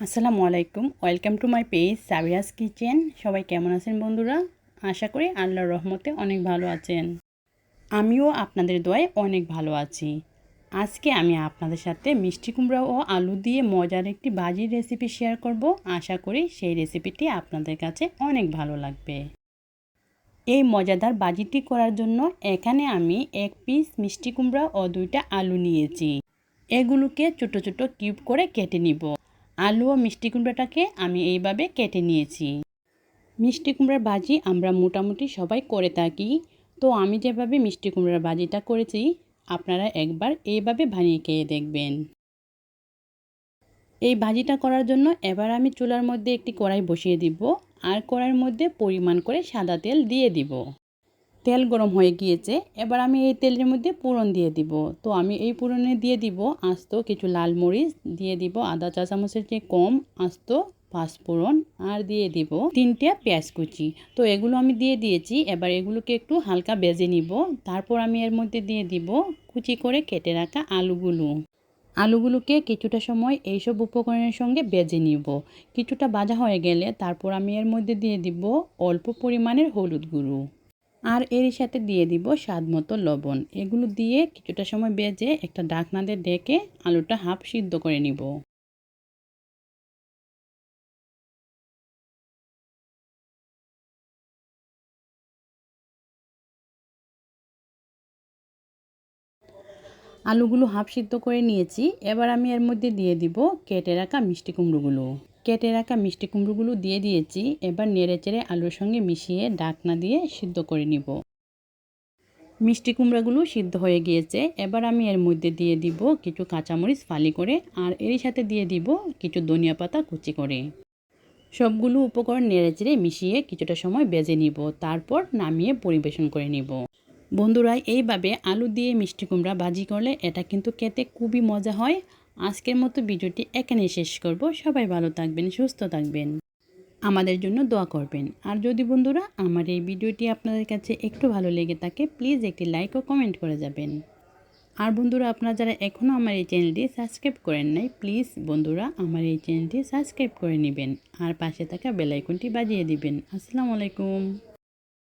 আসসালামু আলাইকুম। Welcome to my page Sabiya's kitchen সবাই কেমন আছেন বন্ধুরা? আশা করি আল্লাহর রহমতে অনেক ভালো আছেন। আমিও আপনাদের দোয়ায় অনেক ভালো আছি। আজকে আমি আপনাদের সাথে মিষ্টি কুমড়া ও আলু দিয়ে মজার একটি ভাজির রেসিপি শেয়ার করব। আশা করি সেই রেসিপিটি আপনাদের কাছে অনেক ভালো লাগবে। এই মজাদার বাজিটি করার জন্য এখানে আমি এক পিস মিষ্টি কুমড়া ও দুইটা আলু নিয়েছি। এগুলোকে ছোট ছোট কিউব করে কেটে নিব। আলু ও মিষ্টি কুমড়াটাকে আমি এইভাবে কেটে নিয়েছি। মিষ্টি কুমড়ার ভাজি আমরা মোটামুটি সবাই করে থাকি। তো আমি যেভাবে মিষ্টি কুমড়ার ভাজিটা করেছি, আপনারা একবার এইভাবে বানিয়ে খেয়ে দেখবেন। এই ভাজিটা করার জন্য এবার আমি চুলার মধ্যে একটি কড়াই বসিয়ে দিব। আর কড়াইয়ের মধ্যে পরিমাণ করে সাদা তেল দিয়ে দিব। তেল গরম হয়ে গিয়েছে, এবার আমি এই তেলের মধ্যে পুরন দিয়ে দিব। তো আমি এই পুরনে দিয়ে দিব আস্ত কিছু লাল মরিচ, দিয়ে দিব আদা চা চামচের চেয়ে কম আস্ত পাঁচফোড়ন আর দিয়ে দিব তিনটে পেঁয়াজ কুচি। তো এগুলো আমি দিয়ে দিয়েছি, এবার এগুলোকে একটু হালকা বেজে নিব। তারপর আমি এর মধ্যে দিয়ে দিব কুচি করে কেটে রাখা আলুগুলো। আলুগুলোকে কিছুটা সময় এইসব উপকরণের সঙ্গে বেজে নিব। কিছুটা ভাজা হয়ে গেলে তারপর আমি এর মধ্যে দিয়ে দিব অল্প পরিমাণের হলুদ গুঁড়ো। আর এর সাথে দিয়ে দিব স্বাদ মতো লবণ। এগুলো দিয়ে কিছুটা সময় বেজে একটা ডাকনা দিয়ে ডেকে আলুটা হাফ সিদ্ধ করে নিব। আলুগুলো হাফ সিদ্ধ করে নিয়েছি। এবার আমি এর মধ্যে দিয়ে দিব কেটে রাখা মিষ্টি কুমড়োগুলো। কেটে রাখা মিষ্টি কুমড়োগুলো দিয়ে দিয়েছি। এবার নেড়ে চেড়ে আলুর সঙ্গে মিশিয়ে ডাকনা দিয়ে সিদ্ধ করে নিব। মিষ্টি কুমড়াগুলো সিদ্ধ হয়ে গিয়েছে। এবার আমি এর মধ্যে দিয়ে দিব কিছু কাঁচামরিচ ফালি করে আর এর সাথে দিয়ে দিব কিছু ধনিয়া পাতা কুচি করে। সবগুলো উপকরণ নেড়ে চেড়ে মিশিয়ে কিছুটা সময় বেজে নিব। তারপর নামিয়ে পরিবেশন করে নিব। বন্ধুরা, এইভাবে আলু দিয়ে মিষ্টি কুমড়া ভাজি করলে এটা কিন্তু খেতে খুবই মজা হয়। আজকের মতো ভিডিওটি এখানেই শেষ করব। সবাই ভালো থাকবেন, সুস্থ থাকবেন। আমাদের জন্য দোয়া করবেন। আর যদি বন্ধুরা, আমার এই ভিডিওটি আপনাদের কাছে একটু ভালো লেগে থাকে প্লিজ একটি লাইক ও কমেন্ট করে যাবেন। আর বন্ধুরা, আপনারা যারা এখনও আমার এই চ্যানেলটি সাবস্ক্রাইব করেন নাই প্লিজ বন্ধুরা, আমার এই চ্যানেলটি সাবস্ক্রাইব করে নেবেন। আর পাশে থাকা বেলাইকনটি বাজিয়ে দিবেন। আসসালামু আলাইকুম।